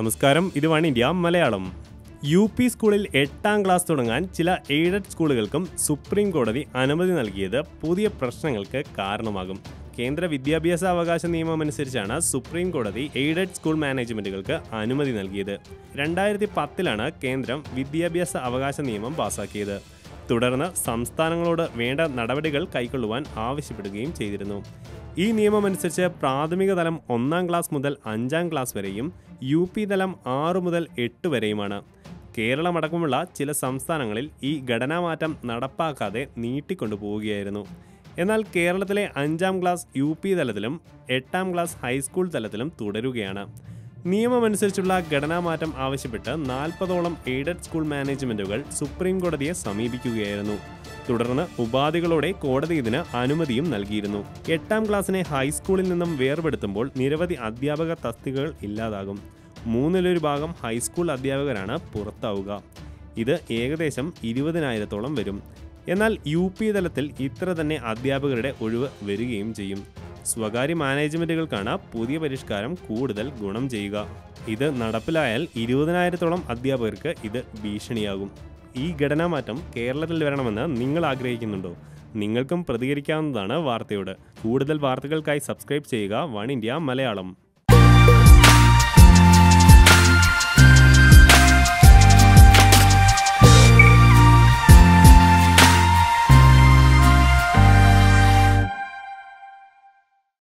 നമസ്കാരം. ഇത് one India Malayalam. U P സ്കൂളിൽ എട്ടാം ക്ലാസ് തുടങ്ങാൻ ചില എയ്ഡഡ് സ്കൂളുകൾക്കും സുപ്രീം കോടതി അനുമതി നൽകിയത് പുതിയ പ്രശ്നങ്ങൾക്ക് കാരണമാകും. കേന്ദ്ര വിദ്യാഭ്യാസ അവകാശ നിയമം അനുസരിച്ചാണ് സുപ്രീം കോടതി എയ്ഡഡ് സ്കൂൾ മാനേജ്മെന്റുകൾക്ക് അനുമതി നൽകിയത്. രണ്ടായിരത്തി പത്തിലാണ് കേന്ദ്രം വിദ്യാഭ്യാസ അവകാശ നിയമം പാസാക്കിയത്. തുടർന്ന് സംസ്ഥാനങ്ങളോട് വേണ്ട നടപടികൾ കൈക്കൊള്ളുവാൻ ആവശ്യപ്പെടുകയും ചെയ്തിരുന്നു. ഈ നിയമമനുസരിച്ച് പ്രാഥമിക തലം ഒന്നാം ക്ലാസ് മുതൽ അഞ്ചാം ക്ലാസ് വരെയും യു പി തലം ആറ് മുതൽ എട്ട് വരെയുമാണ്. കേരളമടക്കമുള്ള ചില സംസ്ഥാനങ്ങളിൽ ഈ ഘടനാമാറ്റം നടപ്പാക്കാതെ നീട്ടിക്കൊണ്ടുപോവുകയായിരുന്നു. എന്നാൽ കേരളത്തിലെ അഞ്ചാം ക്ലാസ് യു പി തലത്തിലും എട്ടാം ക്ലാസ് ഹൈസ്കൂൾ തലത്തിലും തുടരുകയാണ്. നിയമമനുസരിച്ചുള്ള ഘടനാമാറ്റം ആവശ്യപ്പെട്ട് നാൽപ്പതോളം എയ്ഡഡ് സ്കൂൾ മാനേജ്മെന്റുകൾ സുപ്രീം കോടതിയെ സമീപിക്കുകയായിരുന്നു. തുടർന്ന് ഉപാധികളോടെ കോടതി ഇതിന് അനുമതിയും നൽകിയിരുന്നു. എട്ടാം ക്ലാസ്സിനെ ഹൈസ്കൂളിൽ നിന്നും വേർപെടുത്തുമ്പോൾ നിരവധി അധ്യാപക തസ്തികകൾ ഇല്ലാതാകും. മൂന്നിലൊരു ഭാഗം ഹൈസ്കൂൾ അധ്യാപകരാണ് പുറത്താവുക. ഇത് ഏകദേശം ഇരുപതിനായിരത്തോളം വരും. എന്നാൽ യു പി തലത്തിൽ ഇത്ര തന്നെ അധ്യാപകരുടെ ഒഴിവ് വരികയും ചെയ്യും. സ്വകാര്യ മാനേജ്മെന്റുകൾക്കാണ് പുതിയ പരിഷ്കാരം കൂടുതൽ ഗുണം ചെയ്യുക. ഇത് നടപ്പിലായാൽ ഇരുപതിനായിരത്തോളം അധ്യാപകർക്ക് ഇത് ഭീഷണിയാകും. ഈ ഘടനാമാറ്റം കേരളത്തിൽ വരണമെന്ന് നിങ്ങൾ ആഗ്രഹിക്കുന്നുണ്ടോ? നിങ്ങൾക്കും പ്രതികരിക്കാവുന്നതാണ് വാർത്തയോട്. കൂടുതൽ വാർത്തകൾക്കായി സബ്സ്ക്രൈബ് ചെയ്യുക വൺ ഇന്ത്യ മലയാളം.